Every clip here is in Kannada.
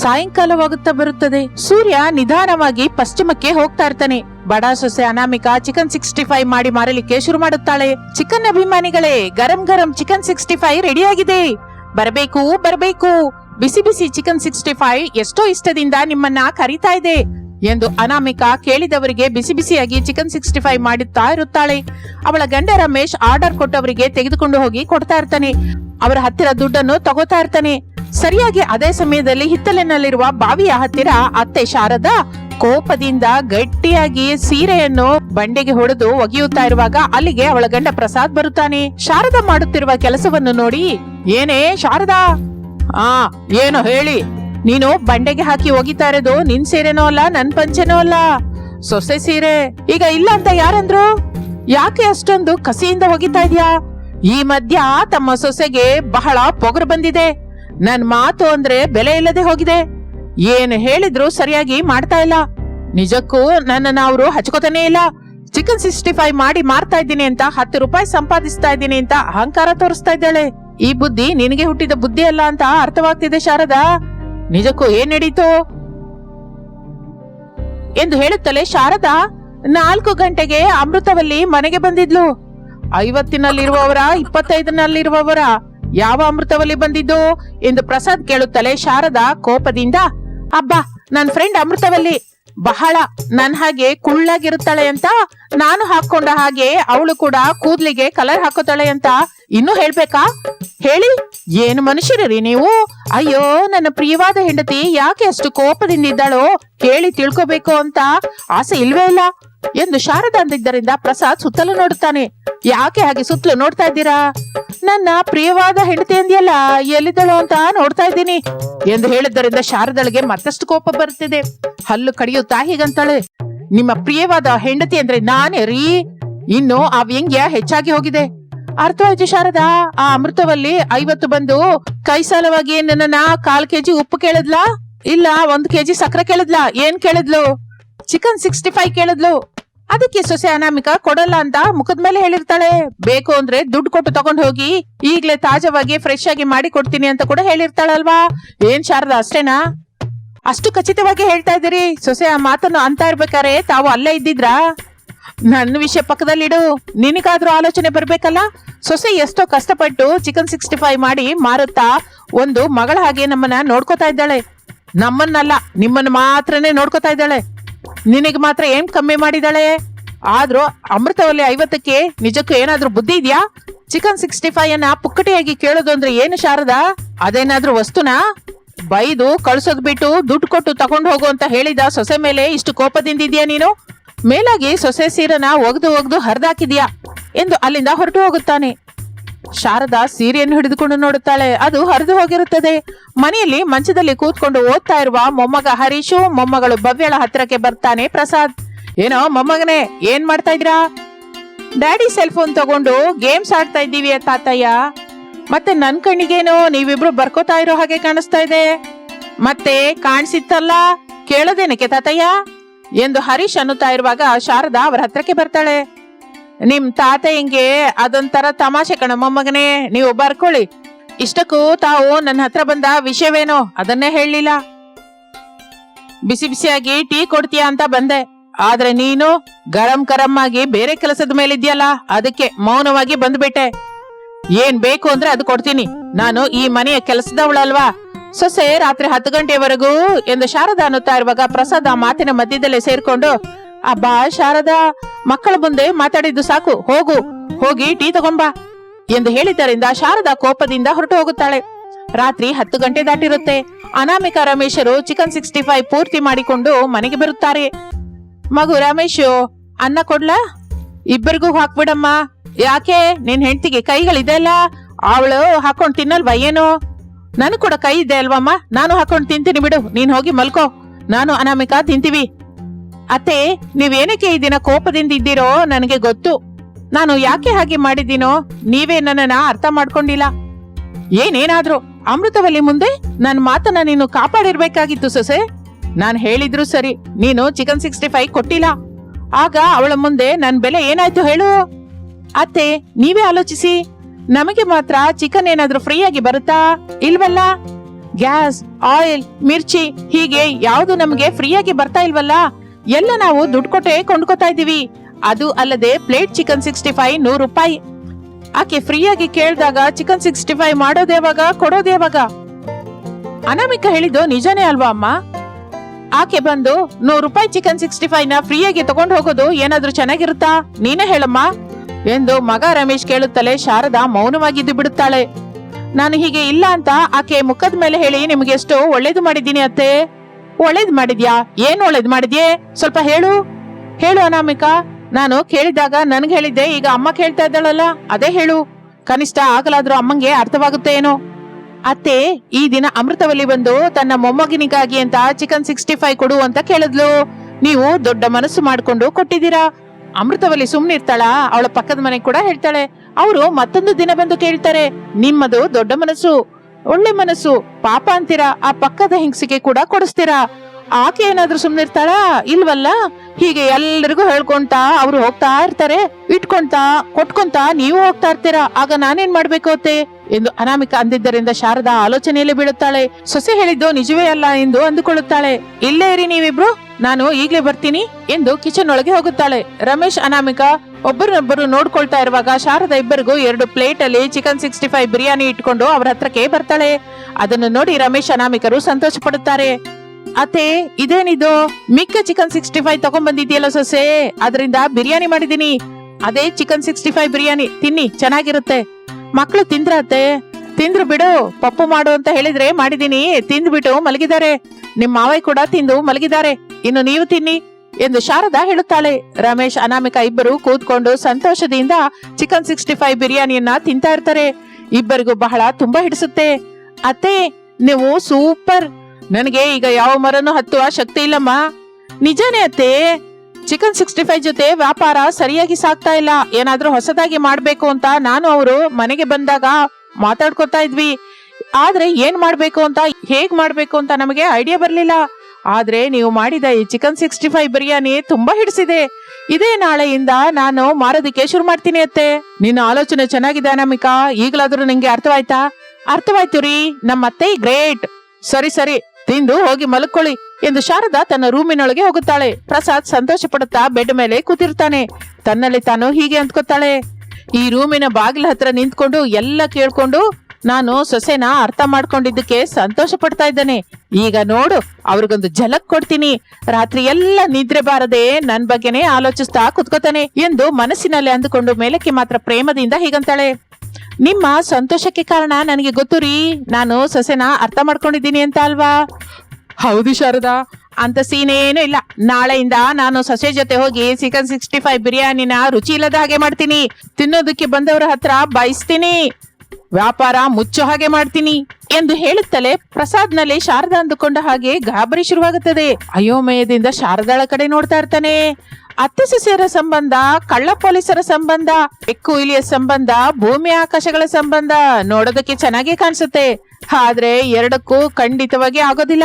ಸಾಯಂಕಾಲವಾಗುತ್ತಾ ಬರುತ್ತದೆ. ಸೂರ್ಯ ನಿಧಾನವಾಗಿ ಪಶ್ಚಿಮಕ್ಕೆ ಹೋಗ್ತಾ ಇರ್ತಾನೆ. ಬಡ ಸೊಸೆ ಅನಾಮಿಕಾ ಚಿಕನ್ ಸಿಕ್ಸ್ಟಿ ಫೈವ್ ಮಾಡಿ ಮಾರಲಿಕ್ಕೆ ಶುರು ಮಾಡುತ್ತಾಳೆ. ಚಿಕನ್ ಅಭಿಮಾನಿಗಳೇ, ಗರಂ ಗರಂ ಚಿಕನ್ ಸಿಕ್ಸ್ಟಿ ಫೈವ್ ರೆಡಿಯಾಗಿದೆ. ಬರಬೇಕು ಬರಬೇಕು. ಬಿಸಿ ಬಿಸಿ ಚಿಕನ್ ಸಿಕ್ಸ್ಟಿ ಫೈವ್ ಎಷ್ಟೋ ಇಷ್ಟದಿಂದ ನಿಮ್ಮನ್ನ ಕರೀತಾ ಇದೆ ಎಂದು ಅನಾಮಿಕಾ ಕೇಳಿದವರಿಗೆ ಬಿಸಿ ಬಿಸಿಯಾಗಿ ಚಿಕನ್ ಸಿಕ್ಸ್ಟಿ ಫೈವ್ ಮಾಡುತ್ತಾ ಇರುತ್ತಾಳೆ. ಅವಳ ಗಂಡ ರಮೇಶ್ ಆರ್ಡರ್ ಕೊಟ್ಟವರಿಗೆ ತೆಗೆದುಕೊಂಡು ಹೋಗಿ ಕೊಡ್ತಾ ಇರ್ತಾನೆ. ಅವರ ಹತ್ತಿರ ದುಡ್ಡನ್ನು ತಗೋತಾ ಇರ್ತಾನೆ. ಸರಿಯಾಗಿ ಅದೇ ಸಮಯದಲ್ಲಿ ಹಿತ್ತಲಿನಲ್ಲಿರುವ ಬಾವಿಯ ಹತ್ತಿರ ಅತ್ತೆ ಶಾರದಾ ಕೋಪದಿಂದ ಗಟ್ಟಿಯಾಗಿ ಸೀರೆಯನ್ನು ಬಂಡೆಗೆ ಹೊಡೆದು ಒಗೆಯುತ್ತಾ ಇರುವಾಗ ಅಲ್ಲಿಗೆ ಅವಳ ಗಂಡ ಪ್ರಸಾದ್ ಬರುತ್ತಾನೆ. ಶಾರದಾ ಮಾಡುತ್ತಿರುವ ಕೆಲಸವನ್ನು ನೋಡಿ, ಏನೇ ಶಾರದಾ, ಆ, ಏನು ಹೇಳಿ? ನೀನು ಬಂಡೆಗೆ ಹಾಕಿ ಒಗಿತಾ ಇರೋದು ನಿನ್ ಸೀರೆನೋ ಅಲ್ಲ, ನನ್ ಪಂಚೆನೋ ಅಲ್ಲ? ಸೊಸೆ ಸೀರೆ, ಈಗ ಇಲ್ಲ ಅಂತ ಯಾರಂದ್ರು? ಯಾಕೆ ಅಷ್ಟೊಂದು ಕಸಿಯಿಂದ ಒಗಿತಾ ಇದ್ಯಾ? ಈ ಮಧ್ಯ ತಮ್ಮ ಸೊಸೆಗೆ ಬಹಳ ಪೊಗರು ಬಂದಿದೆ. ನನ್ ಮಾತು ಅಂದ್ರೆ ಬೆಲೆ ಇಲ್ಲದೆ ಹೋಗಿದೆ. ಏನ್ ಹೇಳಿದ್ರು ಸರಿಯಾಗಿ ಮಾಡ್ತಾ ಇಲ್ಲ. ನಿಜಕ್ಕೂ ನನ್ನನ್ನ ಅವರು ಹಚ್ಕೋತಾನೆ ಇಲ್ಲ. ಚಿಕನ್ ಸಿಕ್ಸ್ಟಿ ಫೈವ್ ಮಾಡಿ ಮಾರ್ತಾ ಇದ್ದೀನಿ ಅಂತ ಹತ್ತು ರೂಪಾಯಿ ಸಂಪಾದಿಸ್ತಾ ಇದ್ದೀನಿ ಅಂತ ಅಹಂಕಾರ ತೋರಿಸ್ತಾ ಇದ್ದಾಳೆ. ಈ ಬುದ್ಧಿ ನಿನಗೆ ಹುಟ್ಟಿದ ಬುದ್ಧಿ ಅಲ್ಲ ಅಂತ ಅರ್ಥವಾಗ್ತಿದೆ ಶಾರದಾ? ನಿಜಕ್ಕೂ ಏನ್ ನಡೀತು? ಎಂದು ಹೇಳುತ್ತಲೇ ಶಾರದಾ ನಾಲ್ಕು ಗಂಟೆಗೆ ಅಮೃತವಲ್ಲಿ ಮನೆಗೆ ಬಂದಿದ್ಲು. ಐವತ್ತಿನಲ್ಲಿರುವವರ, ಇಪ್ಪತ್ತೈದನಲ್ಲಿರುವವರ ಯಾವ ಅಮೃತವಲ್ಲಿ ಬಂದಿದ್ದು? ಎಂದು ಪ್ರಸಾದ್ ಕೇಳುತ್ತಲೇ ಶಾರದಾ ಕೋಪದಿಂದ, ಅಬ್ಬಾ, ನನ್ ಫ್ರೆಂಡ್ ಅಮೃತವಲ್ಲಿ ಬಹಳ ನನ್ ಹಾಗೆ ಕುಳ್ಳಾಗಿರುತ್ತಾಳೆ ಅಂತ ನಾನು ಹಾಕೊಂಡ ಹಾಗೆ ಅವಳು ಕೂಡ ಕೂದ್ಲಿಗೆ ಕಲರ್ ಹಾಕೋತಾಳೆ ಅಂತ ಇನ್ನು ಹೇಳ್ಬೇಕಾ? ಹೇಳಿ, ಏನು ಮನುಷ್ಯರೀ ನೀವು? ಅಯ್ಯೋ, ನನ್ನ ಪ್ರಿಯವಾದ ಹೆಂಡತಿ ಯಾಕೆ ಅಷ್ಟು ಕೋಪದಿಂದ ಇದ್ದಾಳೋ ಕೇಳಿ ತಿಳ್ಕೋಬೇಕು ಅಂತ ಆಸೆ ಇಲ್ವೇ ಇಲ್ಲ? ಎಂದು ಶಾರದಾ ಅಂದಿದ್ದರಿಂದ ಪ್ರಸಾದ್ ಸುತ್ತಲೂ ನೋಡುತ್ತಾನೆ. ಯಾಕೆ ಹಾಗೆ ಸುತ್ತಲೂ ನೋಡ್ತಾ ಇದ್ದೀರಾ? ನನ್ನ ಪ್ರಿಯವಾದ ಹೆಂಡತಿ ಅಂದಿಯಲ್ಲ, ಎಲ್ಲಿದ್ದಳು ಅಂತ ನೋಡ್ತಾ ಇದ್ದೀನಿ ಎಂದು ಹೇಳಿದ್ದರಿಂದ ಶಾರದಳಿಗೆ ಮತ್ತಷ್ಟು ಕೋಪ ಬರುತ್ತಿದೆ. ಹಲ್ಲು ಕಡಿಯುತ್ತಾ ಹೀಗಂತಾಳೆ. ನಿಮ್ಮ ಪ್ರಿಯವಾದ ಹೆಂಡತಿ ಅಂದ್ರೆ ನಾನೇ ರೀ? ಇನ್ನು ಆ ವ್ಯಂಗ್ಯ ಹೆಚ್ಚಾಗಿ ಹೋಗಿದೆ. ಅರ್ಥವಾಯ್ತು ಶಾರದಾ, ಆ ಅಮೃತವಲ್ಲಿ ಐವತ್ತು ಬಂದು ಕೈ ಸಾಲವಾಗಿ ನನ್ನ ಕಾಲ್ ಕೆಜಿ ಉಪ್ಪು ಕೇಳಿದ್ಲಾ? ಇಲ್ಲ, ಒಂದ್ ಕೆಜಿ ಸಕ್ಕರೆ ಕೇಳಿದ್ಲಾ? ಏನ್ ಕೇಳಿದ್ಲು? ಚಿಕನ್ ಸಿಕ್ಸ್ಟಿ ಫೈವ್ ಕೇಳಿದ್ಲು. ಅದಕ್ಕೆ ಸೊಸೆ ಅನಾಮಿಕ ಕೊಡಲ್ಲ ಅಂತ ಮುಖದ ಮೇಲೆ ಹೇಳಿರ್ತಾಳೆ. ಬೇಕು ಅಂದ್ರೆ ದುಡ್ಡು ಕೊಟ್ಟು ತಗೊಂಡ್ ಹೋಗಿ, ಈಗ್ಲೇ ತಾಜಾವಾಗಿ ಫ್ರೆಶ್ ಆಗಿ ಮಾಡಿ ಕೊಡ್ತೀನಿ ಅಂತ ಕೂಡ ಹೇಳಿರ್ತಾಳಲ್ವಾ? ಏನ್ ಶಾರದ, ಅಷ್ಟೇನಾ? ಅಷ್ಟು ಖಚಿತವಾಗಿ ಹೇಳ್ತಾ ಇದ್ದೀರಿ. ಸೊಸೆ, ಆ ಮಾತನ್ನು ಅಂತ ಇರ್ಬೇಕಾರೆ ತಾವು ಅಲ್ಲೇ ಇದ್ದಿದ್ರಾ? ನನ್ನ ವಿಷಯ ಪಕ್ಕದಲ್ಲಿಡು. ನಿನಗಾದ್ರೂ ಆಲೋಚನೆ ಬರ್ಬೇಕಲ್ಲ? ಸೊಸೆ ಎಷ್ಟೋ ಕಷ್ಟಪಟ್ಟು ಚಿಕನ್ ಸಿಕ್ಸ್ಟಿ ಫೈವ್ ಮಾಡಿ ಮಾರುತ್ತಾ ಒಂದು ಮಗಳ ಹಾಗೆ ನಮ್ಮನ್ನ ನೋಡ್ಕೋತಾ ಇದ್ದಾಳೆ. ನಮ್ಮನ್ನಲ್ಲ, ನಿಮ್ಮನ್ನ ಮಾತ್ರನೇ ನೋಡ್ಕೋತಾ ಇದ್ದಾಳೆ. ನಿನಗೆ ಮಾತ್ರ ಏನ್ ಕಮ್ಮಿ ಮಾಡಿದಾಳೆ? ಆದ್ರೂ ಅಮೃತವಲ್ಲಿ ಐವತ್ತಕ್ಕೆ ನಿಜಕ್ಕೂ ಏನಾದ್ರೂ ಬುದ್ಧಿ ಇದೆಯಾ? ಚಿಕನ್ ಸಿಕ್ಸ್ಟಿ ಫೈವ್ ಅನ್ನ ಪುಕ್ಕಟಿಯಾಗಿ ಕೇಳೋದು ಅಂದ್ರೆ ಏನು ಶಾರದಾ? ಅದೇನಾದ್ರೂ ವಸ್ತುನಾ? ಬೈದು ಕಳ್ಸೋದ್ ಬಿಟ್ಟು ದುಡ್ಡು ಕೊಟ್ಟು ತಗೊಂಡು ಹೋಗು ಅಂತ ಹೇಳಿದ ಸೊಸೆ ಮೇಲೆ ಇಷ್ಟು ಕೋಪದಿಂದ ಇದೆಯಾ ನೀನು? ಮೇಲಾಗಿ ಸೊಸೆ ಸೀರನ ಒಗ್ದು ಒಗ್ದು ಹರಿದಾಕಿದ್ಯಾ ಎಂದು ಅಲ್ಲಿಂದ ಹೊರಟು ಹೋಗುತ್ತಾನೆ. ಶಾರದಾ ಸೀರೆಯನ್ನು ಹಿಡಿದುಕೊಂಡು ನೋಡುತ್ತಾಳೆ. ಅದು ಹರಿದು ಹೋಗಿರುತ್ತದೆ. ಮನೆಯಲ್ಲಿ ಮಂಚದಲ್ಲಿ ಕೂತ್ಕೊಂಡು ಓದ್ತಾ ಇರುವ ಮೊಮ್ಮಗ ಹರೀಶು, ಮೊಮ್ಮಗಳು ಭವ್ಯಳ ಹತ್ತಿರಕ್ಕೆ ಬರ್ತಾನೆ. ಪ್ರಸಾದ್, ಏನೋ ಮೊಮ್ಮಗನೇ, ಏನ್ ಮಾಡ್ತಾ ಇದ್ರಾ ಡ್ಯಾಡಿ ಸೆಲ್ ಫೋನ್ ತಗೊಂಡು ಗೇಮ್ಸ್ ಆಡ್ತಾ ಇದ್ದೀವಿ ತಾತಯ್ಯ. ಮತ್ತೆ ನನ್ ಕಣ್ಣಿಗೇನೋ ನೀವಿಬ್ರು ಬರ್ಕೋತಾ ಇರೋ ಹಾಗೆ ಕಾಣಿಸ್ತಾ ಇದೆ. ಮತ್ತೆ ಕಾಣಿಸಿತ್ತಲ್ಲ? ಕೇಳೋದೇನಕ್ಕೆ ತಾತಯ್ಯ? ಎಂದು ಹರೀಶ್ ಅನ್ನುತ್ತಾ ಇರುವಾಗ ಶಾರದಾ ಅವರ ಹತ್ರಕ್ಕೆ ಬರ್ತಾಳೆ. ನಿಮ್ ತಾತ ಹಿಂಗೆ ಅದೊಂಥರ ತಮಾಷೆ ಕಣ ಮೊಮ್ಮಗನೇ, ನೀವು ಬರ್ಕೊಳ್ಳಿ. ಇಷ್ಟಕ್ಕೂ ತಾವು ನನ್ನ ಹತ್ರ ಬಂದ ವಿಷಯವೇನೋ ಅದನ್ನೇ ಹೇಳಲಿಲ್ಲ. ಬಿಸಿ ಬಿಸಿಯಾಗಿ ಟೀ ಕೊಡ್ತೀಯಾ ಅಂತ ಬಂದೆ. ಆದ್ರೆ ನೀನು ಗರಂ ಗರಂ ಆಗಿ ಬೇರೆ ಕೆಲಸದ ಮೇಲಿದ್ಯಲ್ಲ, ಅದಕ್ಕೆ ಮೌನವಾಗಿ ಬಂದ್ಬಿಟ್ಟೆ. ಏನ್ ಬೇಕು ಅಂದ್ರೆ ಅದು ಕೊಡ್ತೀನಿ. ನಾನು ಈ ಮನೆಯ ಕೆಲಸದವಳಲ್ವಾ ಸೊಸೆ ರಾತ್ರಿ ಹತ್ತು ಗಂಟೆವರೆಗೂ ಎಂದು ಶಾರದಾ ಅನ್ನುತ್ತಾ ಇರುವಾಗ ಪ್ರಸಾದ ಮಾತಿನ ಮಧ್ಯದಲ್ಲೇ ಸೇರ್ಕೊಂಡು ಅಬ್ಬಾ, ಶಾರದಾ, ಮಕ್ಕಳ ಮುಂದೆ ಮಾತಾಡಿದ್ದು ಸಾಕು, ಹೋಗು, ಹೋಗಿ ಟೀ ತಗೊಂಬಾ ಎಂದು ಹೇಳಿದ್ದರಿಂದ ಶಾರದಾ ಕೋಪದಿಂದ ಹೊರಟು ಹೋಗುತ್ತಾಳೆ. ರಾತ್ರಿ ಹತ್ತು ಗಂಟೆ ದಾಟಿರುತ್ತೆ. ಅನಾಮಿಕಾ ರಮೇಶರು ಚಿಕನ್ ಸಿಕ್ಸ್ಟಿ ಫೈವ್ ಪೂರ್ತಿ ಮಾಡಿಕೊಂಡು ಮನೆಗೆ ಬರುತ್ತಾರೆ. ಮಗು ರಮೇಶು, ಅನ್ನ ಕೊಡ್ಲಾ? ಇಬ್ಬರಿಗೂ ಹಾಕ್ಬಿಡಮ್ಮ. ಯಾಕೆ? ನಿನ್ ಹೆಂಡತಿಗೆ ಕೈಗಳಿದೆ ಅಲ್ಲ? ಅವಳು ಹಾಕೊಂಡು ತಿನ್ನಲ್ವಾ ಏನು? ನನ್ ಕೂಡ ಕೈ ಇದೆ ಅಲ್ವಮ್ಮ. ನಾನು ಹಾಕೊಂಡು ತಿಂತೀನಿ ಬಿಡು. ನೀನ್ ಹೋಗಿ ಮಲ್ಕೋ. ನಾನು ಅನಾಮಿಕಾ ತಿಂತೀವಿ. ಅತ್ತೆ, ನೀವೇನಕ್ಕೆ ಈ ದಿನ ಕೋಪದಿಂದ ಇದ್ದೀರೋ ನನಗೆ ಗೊತ್ತು. ನಾನು ಯಾಕೆ ಹಾಗೆ ಮಾಡಿದ್ದೀನೋ ನೀವೇ ನನ್ನನ್ನ ಅರ್ಥ ಮಾಡ್ಕೊಂಡಿಲ್ಲ. ಏನೇನಾದ್ರೂ, ಅಮೃತವಲ್ಲಿ ಮುಂದೆ ನನ್ನ ಮಾತನ್ನ ನೀನು ಕಾಪಾಡಿರ್ಬೇಕಾಗಿತ್ತು ಸೊಸೆ. ನಾನು ಹೇಳಿದ್ರು ಸರಿ, ನೀನು ಚಿಕನ್ ಸಿಕ್ಸ್ಟಿ ಫೈವ್ ಕೊಟ್ಟಿಲ್ಲ. ಆಗ ಅವಳ ಮುಂದೆ ನನ್ನ ಬೆಲೆ ಏನಾಯ್ತು ಹೇಳು. ಅತ್ತೆ, ನೀವೇ ಆಲೋಚಿಸಿ. ನಮಗೆ ಮಾತ್ರ ಚಿಕನ್ ಏನಾದ್ರೂ ಫ್ರೀ ಆಗಿ ಬರುತ್ತಾ? ಇಲ್ವಲ್ಲ? ಗ್ಯಾಸ್, ಆಯಿಲ್, ಮಿರ್ಚಿ ಹೀಗೆ ಯಾವುದು ನಮಗೆ ಫ್ರೀಯಾಗಿ ಬರ್ತಾ ಇಲ್ವಲ್ಲ? ಎಲ್ಲ ನಾವು ದುಡ್ಡು ಕೊಟ್ಟೆ ಕೊಂಡ್ಕೊತಾ ಇದೀವಿ ಅದು ಅಲ್ಲದೆ ಪ್ಲೇಟ್ ಚಿಕನ್ ಸಿಕ್ಸ್ಟಿ ಫೈವ್ ನೂರು ರೂಪಾಯಿ. ಆಕೆ ಫ್ರೀಯಾಗಿ ಕೇಳಿದಾಗ ಚಿಕನ್ ಸಿಕ್ಸ್ಟಿ ಫೈವ್ ಮಾಡೋದು ಯಾವಾಗ, ಕೊಡೋದು ಯಾವಾಗ? ಅನಾಮಿಕ ಹೇಳಿದ್ದು ನಿಜನೇ ಅಲ್ವಾ ಅಮ್ಮ? ಆಕೆ ಬಂದು, ನೂರು ರೂಪಾಯಿ ಚಿಕನ್ ಸಿಕ್ಸ್ಟಿ ಫೈವ್ನ ಫ್ರೀಯಾಗಿ ತಗೊಂಡು ಹೋಗೋದು ಏನಾದ್ರೂ ಚೆನ್ನಾಗಿರುತ್ತಾ? ನೀನೇ ಹೇಳಮ್ಮ. ಎಂದು ಮಗ ರಮೇಶ್ ಕೇಳುತ್ತಲೇ ಶಾರದಾ ಮೌನವಾಗಿದ್ದು ಬಿಡುತ್ತಾಳೆ. ನಾನು ಹೀಗೆ ಇಲ್ಲ ಅಂತ ಆಕೆ ಮುಖದ ಮೇಲೆ ಹೇಳಿ ನಿಮ್ಗೆ ಎಷ್ಟು ಒಳ್ಳೇದು ಮಾಡಿದ್ದೀನಿ ಅತ್ತೆ. ಒಳ್ಳೇದ್ ಮಾಡಿದ್ಯಾ? ಏನ್ ಒಳ್ಳೇದ್ ಮಾಡಿದ್ಯೆ? ಸ್ವಲ್ಪ ಹೇಳು. ಹೇಳು ಅನಾಮಿಕ. ನಾನು ಕೇಳಿದಾಗ ನನ್ಗೆ ಹೇಳಿದ್ದೆ, ಈಗ ಅಮ್ಮ ಕೇಳ್ತಾ ಇದ್ದಾಳಲ್ಲ, ಅದೇ ಹೇಳು. ಕನಿಷ್ಠ ಆಗಲಾದ್ರೂ ಅಮ್ಮಂಗೆ ಅರ್ಥವಾಗುತ್ತೆ ಏನೋ. ಅತ್ತೆ, ಈ ದಿನ ಅಮೃತವಲ್ಲಿ ಬಂದು ತನ್ನ ಮೊಮ್ಮಗಿನಿಗಾಗಿ ಅಂತ ಚಿಕನ್ ಸಿಕ್ಸ್ಟಿ ಫೈವ್ ಕೊಡು ಅಂತ ಕೇಳಿದ್ಲು. ನೀವು ದೊಡ್ಡ ಮನಸ್ಸು ಮಾಡ್ಕೊಂಡು ಕೊಟ್ಟಿದ್ದೀರಾ? ಅಮೃತವಲ್ಲಿ ಸುಮ್ನಿರ್ತಾಳ ಅವಳ ಪಕ್ಕದ ಮನೆ ಕೂಡ ಹೇಳ್ತಾಳೆ. ಅವರು ಮತ್ತೊಂದು ದಿನ ಬಂದು ಕೇಳ್ತಾರೆ. ನಿಮ್ಮದು ದೊಡ್ಡ ಮನಸ್ಸು. ಒಳ್ಳೆ ಮನಸ್ಸು, ಪಾಪ ಅಂತೀರಾ, ಆ ಪಕ್ಕದ ಹಿಂಗ್ಸಿಗೆ ಕೂಡ ಕೊಡಿಸ್ತೀರಾ? ಆಕೆ ಏನಾದ್ರೂ ಸುಮ್ನಿರ್ತಾಳ ಇಲ್ವಲ್ಲ? ಹೀಗೆ ಎಲ್ಲರಿಗೂ ಹೇಳ್ಕೊಂತ, ಅವ್ರು ಹೋಗ್ತಾ ಇರ್ತಾರೆ, ಇಟ್ಕೊಂತ, ಕೊಟ್ಕೊಂತ ನೀವು ಹೋಗ್ತಾ ಇರ್ತೀರಾ? ಆಗ ನಾನೇನ್ ಮಾಡ್ಬೇಕು ಅತ್ತೆ? ಎಂದು ಅನಾಮಿಕ ಅಂದಿದ್ದರಿಂದ ಶಾರದಾ ಆಲೋಚನೆಯಲ್ಲಿ ಬೀಳುತ್ತಾಳೆ. ಸೊಸೆ ಹೇಳಿದ್ದು ನಿಜವೇ ಅಲ್ಲ ಎಂದು ಅಂದುಕೊಳ್ಳುತ್ತಾಳೆ. ಇಲ್ಲೇ ಇರಿ ನೀವಿಬ್ರು, ನಾನು ಈಗ್ಲೇ ಬರ್ತೀನಿ ಎಂದು ಕಿಚನ್ ಒಳಗೆ ಹೋಗುತ್ತಾಳೆ. ರಮೇಶ್, ಅನಾಮಿಕ ಒಬ್ಬರನ್ನೊಬ್ಬರು ನೋಡ್ಕೊಳ್ತಾ ಇರುವಾಗ ಶಾರದಾ ಇಬ್ಬರಿಗೂ ಎರಡು ಪ್ಲೇಟ್ ಅಲ್ಲಿ ಚಿಕನ್ ಸಿಕ್ಸ್ಟಿ ಫೈವ್ ಬಿರಿಯಾನಿ ಇಟ್ಕೊಂಡು ಅವ್ರ ಹತ್ರಕ್ಕೆ ಬರ್ತಾಳೆ. ಅದನ್ನು ನೋಡಿ ರಮೇಶ್ ಅನಾಮಿಕರು ಸಂತೋಷ ಪಡುತ್ತಾರೆ. ಅತ್ತೆ, ಇದೇನಿದು? ಮಿಕ್ಕ ಚಿಕನ್ ಸಿಕ್ಸ್ಟಿ ಫೈವ್ ತಗೊಂಡ್ಬಂದಿದ್ಯಲ್ಲ ಸೊಸೆ? ಅದರಿಂದ ಬಿರಿಯಾನಿ ಮಾಡಿದೀನಿ ಅದೇ ಚಿಕನ್ ಸಿಕ್ಸ್ಟಿ ಫೈವ್ ಬಿರಿಯಾನಿ. ತಿನ್ನಿ, ಚೆನ್ನಾಗಿರುತ್ತೆ. ಮಕ್ಕಳು ತಿಂದ್ರ ಅತ್ತೆ? ತಿಂದ್ರು ಬಿಡು, ಪಪ್ಪು ಮಾಡು ಅಂತ ಹೇಳಿದ್ರೆ ಮಾಡಿದೀನಿ ತಿಂದ್ಬಿಟ್ಟು ಮಲಗಿದ್ದಾರೆ. ನಿಮ್ ಮಾವಯ್ಯ ಕೂಡ ತಿಂದು ಮಲಗಿದ್ದಾರೆ. ಇನ್ನು ನೀವು ತಿನ್ನಿ. ಎಂದು ಶಾರದಾ ಹೇಳುತ್ತಾಳೆ. ರಮೇಶ್, ಅನಾಮಿಕ ಇಬ್ಬರು ಕೂತ್ಕೊಂಡು ಸಂತೋಷದಿಂದ ಚಿಕನ್ ಸಿಕ್ಸ್ಟಿ ಫೈವ್ ಬಿರಿಯಾನಿಯನ್ನ ತಿಂತಾ ಇರ್ತಾರೆ. ಇಬ್ಬರಿಗೂ ಬಹಳ ತುಂಬಾ ಹಿಡಿಸುತ್ತೆ. ಅತ್ತೆ, ನೀವು ಸೂಪರ್. ನನಗೆ ಈಗ ಯಾವ ಮರನು ಹತ್ತುವ ಶಕ್ತಿ ಇಲ್ಲಮ್ಮ. ನಿಜಾನೇ ಅತ್ತೆ, ಚಿಕನ್ ಸಿಕ್ಸ್ಟಿ ಫೈವ್ ಜೊತೆ ವ್ಯಾಪಾರ ಸರಿಯಾಗಿ ಸಾಗ್ತಾ ಇಲ್ಲ. ಏನಾದ್ರೂ ಹೊಸದಾಗಿ ಮಾಡ್ಬೇಕು ಅಂತ ನಾನು ಅವರು ಮನೆಗೆ ಬಂದಾಗ ಮಾತಾಡ್ಕೊತಾ ಇದ್ವಿ. ಆದ್ರೆ ಏನ್ ಮಾಡ್ಬೇಕು ಅಂತ, ಹೇಗ್ ಮಾಡ್ಬೇಕು ಅಂತ ನಮಗೆ ಐಡಿಯಾ ಬರ್ಲಿಲ್ಲ. ಆದ್ರೆ ನೀವು ಮಾಡಿದ ಈ ಚಿಕನ್ ಸಿಕ್ಸ್ಟಿ ಫೈವ್ ಬಿರಿಯಾನಿ ತುಂಬಾ ಹಿಡಿಸಿದೆ. ಇದೇ ನಾಳೆಯಿಂದ ನಾನು ಮಾರೋದಕ್ಕೆ ಶುರು ಮಾಡ್ತೀನಿ ಅತ್ತೆ. ನಿನ್ನ ಆಲೋಚನೆ ಚೆನ್ನಾಗಿದೆ ಅನಾಮಿಕಾ. ಈಗಲಾದ್ರೂ ನಿಂಗೆ ಅರ್ಥವಾಯ್ತಾ? ಅರ್ಥವಾಯ್ತು ರೀ, ನಮ್ಮ ಅತ್ತೆ ಗ್ರೇಟ್. ಸರಿ ಸರಿ, ತಿಂದು ಹೋಗಿ ಮಲ್ಕೊಳ್ಳಿ ಎಂದು ಶಾರದಾ ತನ್ನ ರೂಮಿನೊಳಗೆ ಹೋಗುತ್ತಾಳೆ. ಪ್ರಸಾದ್ ಸಂತೋಷ ಪಡುತ್ತಾ ಬೆಡ್ ಮೇಲೆ ಕೂತಿರ್ತಾನೆ. ತನ್ನಲ್ಲಿ ತಾನು ಹೀಗೆ ಅಂದ್ಕೊತಾಳೆ. ಈ ರೂಮಿನ ಬಾಗಿಲ ಹತ್ರ ನಿಂತ್ಕೊಂಡು ಎಲ್ಲ ಕೇಳ್ಕೊಂಡು ನಾನು ಸೊಸೆನ ಅರ್ಥ ಮಾಡ್ಕೊಂಡಿದ್ದಕ್ಕೆ ಸಂತೋಷ ಪಡ್ತಾ ಇದ್ದಾನೆ. ಈಗ ನೋಡು, ಅವ್ರಿಗೊಂದು ಝಲಕ್ ಕೊಡ್ತೀನಿ. ರಾತ್ರಿ ಎಲ್ಲ ನಿದ್ರೆ ಬಾರದೆ ನನ್ ಬಗ್ಗೆನೇ ಆಲೋಚಿಸ್ತಾ ಕುತ್ಕೋತಾನೆ ಎಂದು ಮನಸ್ಸಿನಲ್ಲಿ ಅಂದುಕೊಂಡು ಮೇಲಕ್ಕೆ ಮಾತ್ರ ಪ್ರೇಮದಿಂದ ಹೀಗಂತಾಳೆ. ನಿಮ್ಮ ಸಂತೋಷಕ್ಕೆ ಕಾರಣ ನನಗೆ ಗೊತ್ತು ರೀ, ನಾನು ಸೊಸೆನ ಅರ್ಥ ಮಾಡ್ಕೊಂಡಿದ್ದೀನಿ ಅಂತ ಅಲ್ವಾ? ಹೌದು ಶಾರದಾ, ಅಂತ ಸೀನೇನು ಇಲ್ಲ. ನಾಳೆಯಿಂದ ನಾನು ಸೊಸೆ ಜೊತೆ ಹೋಗಿ ಚಿಕನ್ ಸಿಕ್ಸ್ಟಿ ಫೈವ್ ಬಿರಿಯಾನಿನ ರುಚಿ ಇಲ್ಲದ ಹಾಗೆ ಮಾಡ್ತೀನಿ. ತಿನ್ನೋದಕ್ಕೆ ಬಂದವರ ಹತ್ರ ಬಯಸ್ತೀನಿ. ವ್ಯಾಪಾರ ಮುಚ್ಚೋ ಹಾಗೆ ಮಾಡ್ತೀನಿ ಎಂದು ಹೇಳುತ್ತಲೇ ಪ್ರಸಾದ್ನಲ್ಲಿ ಶಾರದಾ ಅಂದುಕೊಂಡ ಹಾಗೆ ಗಾಬರಿ ಶುರುವಾಗುತ್ತದೆ. ಅಯೋಮಯದಿಂದ ಶಾರದಾಳ ಕಡೆ ನೋಡ್ತಾ ಇರ್ತಾನೆ. ಅತ್ತೆ ಸೊಸೆಯರ ಸಂಬಂಧ, ಕಳ್ಳ ಪೊಲೀಸರ ಸಂಬಂಧ, ಬೆಕ್ಕು ಇಲಿಯ ಸಂಬಂಧ, ಭೂಮಿ ಆಕಾಶಗಳ ಸಂಬಂಧ ನೋಡೋದಕ್ಕೆ ಚೆನ್ನಾಗಿ ಕಾಣಿಸುತ್ತೆ. ಆದ್ರೆ ಎರಡಕ್ಕೂ ಖಂಡಿತವಾಗಿ ಆಗೋದಿಲ್ಲ.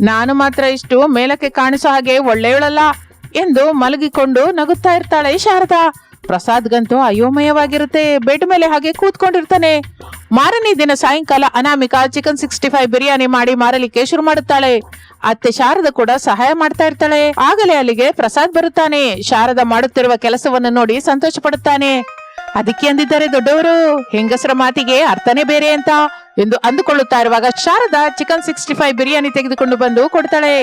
ನಾನು ಮಾತ್ರ ಇಷ್ಟು ಮೇಲಕ್ಕೆ ಕಾಣಿಸೋ ಹಾಗೆ ಒಳ್ಳೆಯವಳಲ್ಲ ಎಂದು ಮಲಗಿಕೊಂಡು ನಗುತ್ತಾ ಇರ್ತಾಳೆ ಶಾರದಾ. ಪ್ರಸಾದ್ಗಂತೂ ಅಯೋಮಯವಾಗಿರುತ್ತೆ. ಬೆಡ್ ಮೇಲೆ ಹಾಗೆ ಕೂತ್ಕೊಂಡಿರ್ತಾನೆ. ಮಾರನೇ ದಿನ ಸಾಯಂಕಾಲ Anamika chicken sixty five biryani ಮಾಡಿ ಮಾರಲಿಕ್ಕೆ ಶುರು ಮಾಡುತ್ತಾಳೆ. ಅತ್ತೆ ಶಾರದ ಕೂಡ ಸಹಾಯ ಮಾಡ್ತಾ ಇರ್ತಾಳೆ. ಆಗಲೇ ಅಲ್ಲಿಗೆ ಪ್ರಸಾದ್ ಬರುತ್ತಾನೆ. ಶಾರದ ಮಾಡುತ್ತಿರುವ ಕೆಲಸವನ್ನು ನೋಡಿ ಸಂತೋಷ ಪಡುತ್ತಾನೆ. ಅದಕ್ಕೆ ಅಂದಿದ್ದಾರೆ ದೊಡ್ಡವರು? ಹೆಂಗಸರ ಮಾತಿಗೆ ಅರ್ಥನೇ ಬೇರೆ ಅಂತ. ಎಂದು ಅಂದುಕೊಳ್ಳುತ್ತಾ ಇರುವಾಗ Sharada chicken sixty five biryani ತೆಗೆದುಕೊಂಡು ಬಂದು ಕೊಡ್ತಾಳೆ.